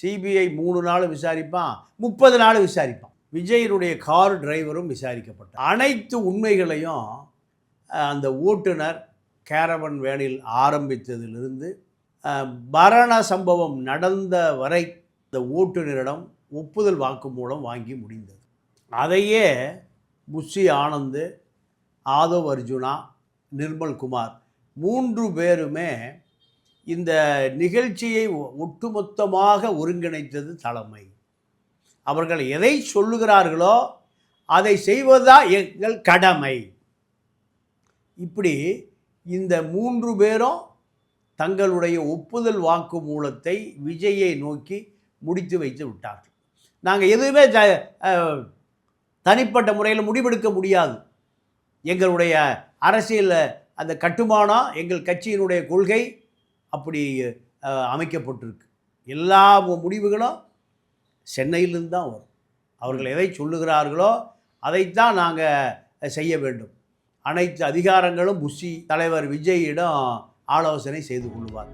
CBI மூணு நாள் விசாரிப்பான் முப்பது நாள் விசாரிப்பான். விஜயனுடைய கார் டிரைவரும் விசாரிக்கப்பட்டார். அனைத்து உண்மைகளையும் அந்த ஓட்டுநர் கேரவன் வேனில் ஆரம்பித்ததிலிருந்து மரண சம்பவம் நடந்த வரை இந்த ஓட்டுநரிடம் ஒப்புதல் வாக்கு மூலம் வாங்கி முடிந்தது. அதையே புஷி ஆனந்த் ஆதவ் அர்ஜுனா நிர்மல் குமார் மூன்று பேருமே இந்த நிகழ்ச்சியை ஒ- ஒட்டுமொத்தமாக ஒருங்கிணைத்தது தலைமை. அவர்கள் எதை சொல்லுகிறார்களோ அதை செய்வதா எங்கள் கடமை. இப்படி இந்த மூன்று பேரும் தங்களுடைய ஒப்புதல் வாக்குமூலத்தை விஜயை நோக்கி முடித்து வைத்து விட்டார்கள். நாங்கள் எதுவுமே த தனிப்பட்ட முறையில் முடிவெடுக்க முடியாது. எங்களுடைய அரசியல் அந்த கட்டுமானம் எங்கள் கட்சியினுடைய கொள்கை அப்படி அமைக்கப்பட்டிருக்கு. எல்லா முடிவுகளும் சென்னையிலிருந்து தான் வரும். அவர்கள் எதை சொல்லுகிறார்களோ அதைத்தான் நாங்கள் செய்ய வேண்டும். அனைத்து அதிகாரங்களும் புஷி தலைவர் விஜயிடம் ஆலோசனை செய்து கொள்வார்